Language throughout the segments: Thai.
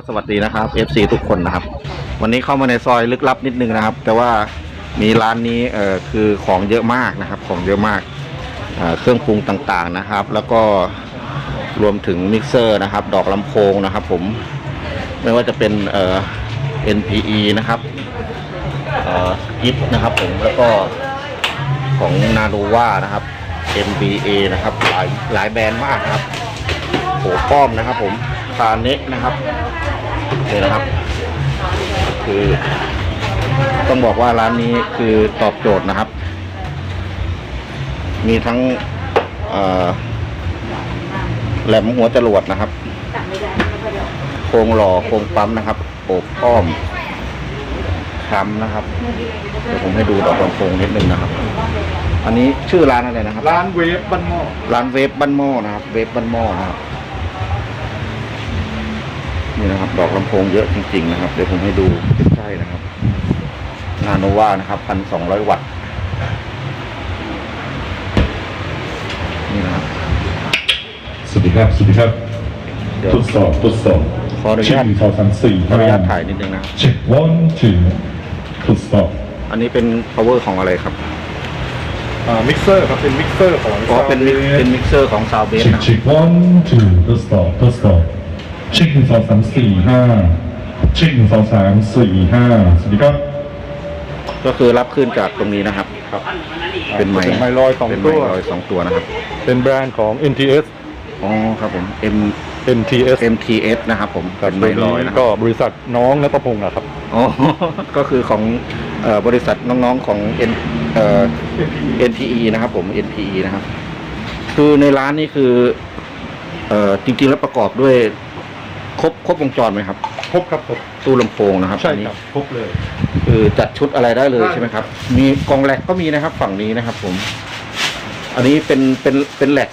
ก็สวัสดีนะครับ FC ทุกคนนะครับ วันนี้เข้ามาในซอยลึกลับนิดนึงนะครับ แต่ว่ามีร้านนี้เอ่อคือของเยอะมากนะครับ ของเยอะมากเอ่อเครื่องปรุงต่างๆนะครับ แล้วก็รวมถึงมิกเซอร์นะครับ ดอกลำโพงนะครับ ผมไม่ว่าจะเป็นเอ่อ NPE นะครับเอ่อกิฟนะครับ ผมแล้วก็ของนาโ o วานะครับ MBA นะครับหลายหลายแบรนด์มากนะครับโหป้อมนะครับ ผมคาเนะนะครับ นี่นะครับ คือ ต้องบอกว่าร้านนี้คือตอบโจทย์นะครับ มีทั้งเอ่อแหลมหัวจรวดนะครับ โครงหล่อโครงปั๊มนะครับโอบอ้อมค้ำนะครับ เดี๋ยวผมให้ดูดอกลำโพงนิดนึงนะครับ อันนี้ชื่อร้านอะไรนะครับ ร้านเวฟบ้านหม้อร้านเวฟบ้านหม้อนะครับ เวฟบ้านหม้อนะครับ นี่นะครับ ดอกลำโพงเยอะจริงๆนะครับ เดี๋ยวผมให้ดูใกล้ๆนะครับนาโนวานะครับพันสองร้อยวัตต์นี่นะครับสวัสดีครับ สวัสดีครับ เดี๋ยวทดสอบทดสอบขออนุญาตเช็คหนึ่งสองสามสี่ขออนุญาตถ่ายนิดนึงนะเช็ค one two ทดสอบ อันนี้เป็น power ของอะไรครับอ่ามิกเซอร์ครับเป็นมิกเซอร์ของอ๋อเป็นมิกเป็นมิกเซอร์ของ Sound เช็ Base คนะเช็ค one two ทดสอบทดสอบ เช็คหนึ่งสองสามสี่ห้าเช็คหนึ่งสองสามสี่ห้าสวัสดีครับก็คือรับขึ้นจากตรงนี้นะครับ ครับ เป็นไมค์เป็นไมค์ลอยสองเป็นไมตัวค์ลอยสองตัวนะครับ เป็นแบรนด์ของ NTS อ๋อครับผม M NTS MTS นะครับผมครับเป็นไมค์ลอยนะคก็รับบริษัทน้องนัตพงศ์นะครับ อ๋อ ก็คือของเอ่อบริษัทน้องๆของ N เอ่อ NPE นะครับผม NPE นะครับ คือในร้านนี่คือเอ่อจริงๆแล้วประกอบด้วย ครบครบวงจรไหมครับ ครบครับครบตู้ลำโพงนะครับใช่อันนี้ครับครบเลย คือจัดชุดอะไรได้เลยได้ใช่ไหมครับ มีกองแหลกก็มีนะครับ ฝั่งนี้นะครับ ผม อันนี้เป็นเป็นเป็นแหลก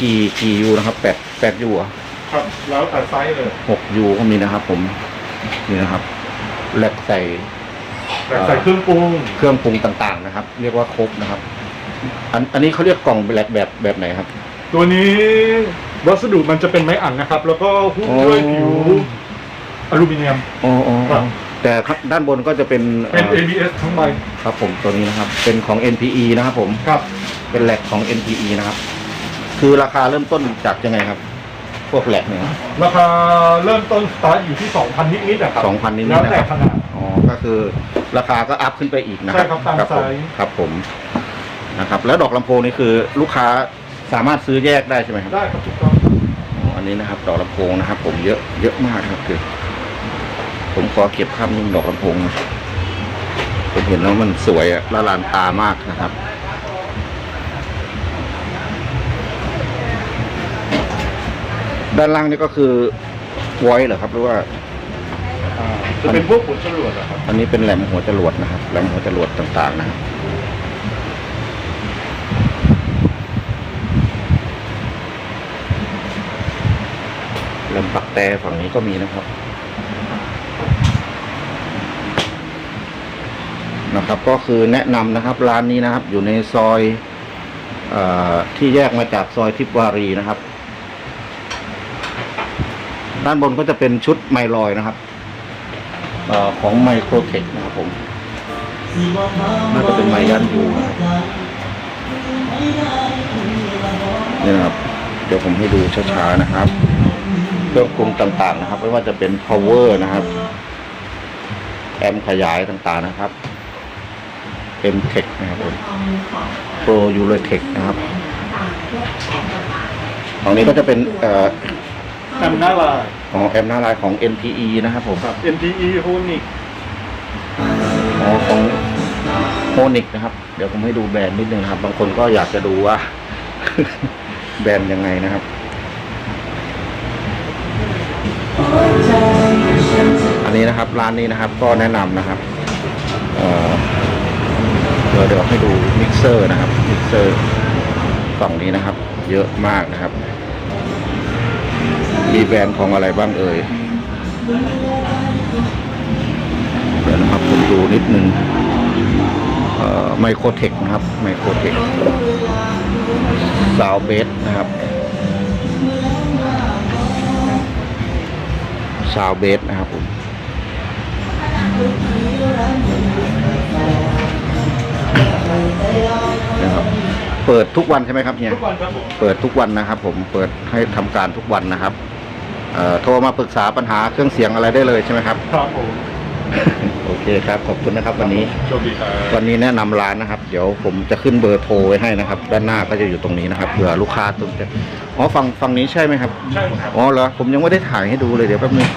กี่กี่ยูนะครับแปดแปดยูอะครับแล้วแต่ไซส์เลยหกยูก็มีนะครับ ผมนี่นะครับแหลกใส่แต่ใส่เครื่องปรุงเครื่องปรุงต่างๆนะครับ เรียกว่าครบนะครับ อันอันนี้เขาเรียกกล่องแหลกแบบแบบไหนครับ ตัวนี้ วัสดุมันจะเป็นไม้อัดนะครับ แล้วก็หุ้มด้วยอ๋อผิวอลูมิเนียม อ๋ออ๋อครับ แต่ข้างด้านบนก็จะเป็นเป็น เอ่อ ABS ทั้งใบครับผมตัวนี้นะครับ เป็นของ NPE นะครับผม ครับ เป็นแหลกของ NPE นะครับ คือราคาเริ่มต้นจากยังไงครับ พวกแหลกเนี่ย ราคาเริ่มต้นสตาร์ทอยู่ที่ 2,000 นิดๆนะครับ2,000นิดๆแล้วแต่นะครับ ขนาด อ๋อ ก็คือราคาก็อัพขึ้นไปอีกนะคใช่รับครับตามผมไซส์ ครับผม นะครับ แล้วดอกลำโพงนี่คือลูกค้า สามารถซื้อแยกได้ใช่ไหมครับได้ครับถูกต้องอ๋ออันนี้นะครับ ดอกลำโพงนะครับ ผมเยอะเยอะมากครับคือผมขอเก็บภาพนิ่งดอกลำโพงนะผมเห็นแล้วมันสวยอะละลานตามากนะครับด้านล่างนี่ก็คือไวเหรอครับหรือว่าอ่าจะเป็นพวกผลฉลวดอะครับ อันนี้เป็นแหลมหัวจรวดนะครับแหลมหัวจรวดต่างๆนะครับ แหลมปักแต่ฝั่งนี้ก็มีนะครับ นะครับ ก็คือแนะนำนะครับ ร้านนี้นะครับ อยู่ในซอยอที่แยกมาจากซอยทิพวารีนะครับ ด้านบนก็จะเป็นชุดไมลอยนะครับอของไมโครเทคนะครับผมน่าจะเป็นไมยันยูนะครับนี่นะครับ เดี๋ยวผมให้ดูช้าๆนะครับ เครื่องปรุงต่างๆนะครับ ไม่ว่าจะเป็น power นะครับ แอมป์ขยายต่างๆนะครับ M Tech นะครับผม Pro u r e Tech นะครับของนี้ก็จะเป็นเอ่อแอมหน้าลายของแอมป์หน้าลายของ NPE นะครับผมครับ NPE โฮนิกอ๋อของโฮนิกนะครับ เดี๋ยวผมให้ดูแบรนด์นิดนึงนะครับ บางคนก็อยากจะดูว่า แบรนด์ยังไงนะครับ อันนี้นะครับร้านนี้นะครับก็แนะนำนะครับเดี๋ยวเดี๋ยวให้ดูมิกเซอร์นะครับมิกเซอร์ฝั่งนี้นะครับ เยอะมากนะครับ มีแบรนด์ของอะไรบ้างเอ่ยเดี๋ยวนะครับผมดูนิดนึงไมโครเทคนะครับไมโครเทคซาวเบสนะครับ ซาวเบสนะครับผมนะครับเปิดทุกวันใช่ไหมครับเฮียทุกวันครับผมเปิดทุกวันนะครับ ผมเปิดให้ทำการทุกวันนะครับเอ่อโทรมาปรึกษาปัญหาเครื่องเสียงอะไรได้เลยใช่ไหมครับ ครับผมโอ เคครับขอบคุณนะครับวันนี้โชคดีครับ วันนี้แนะนำร้านนะครับ เดี๋ยวผมจะขึ้นเบอร์โทรไว้ให้นะครับ ด้านหน้าก็จะอยู่ตรงนี้นะครับเผื่อลูกค้าตุนจะอ๋อฝั่งฝั่งนี้ใช่ไหมครับใช่ครับ อ๋อเหรอผมยังไม่ได้ถ่ายให้ดูเลยเดี๋ยวแป๊บนึง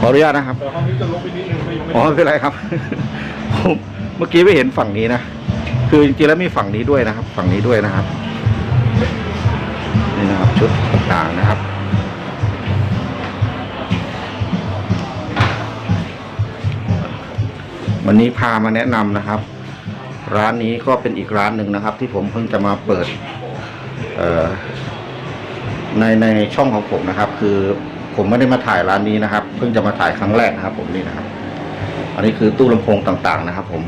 ขออนุญาตนะครับแต่ห้องนี้จะลบไปนิดนึงไม่ยังไม่อ๋อไม่เป็นไรครับ ผมเมื่อกี้ไม่เห็นฝั่งนี้นะคือจริงๆแล้วมีฝั่งนี้ด้วยนะครับ ฝั่งนี้ด้วยนะครับนี่นะครับ ชุดต่างๆนะครับ วันนี้พามาแนะนำนะครับ ร้านนี้ก็เป็นอีกร้านหนึ่งนะครับ ที่ผมเพิ่งจะมาเปิดในในช่องของผมนะครับ คือผมไม่ได้มาถ่ายร้านนี้นะครับ เพิ่งจะมาถ่ายครั้งแรกนะครับ ผมนี่นะครับ อันนี้คือตู้ลำโพงต่างๆนะครับ ผม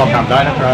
Pagkakabda na ka.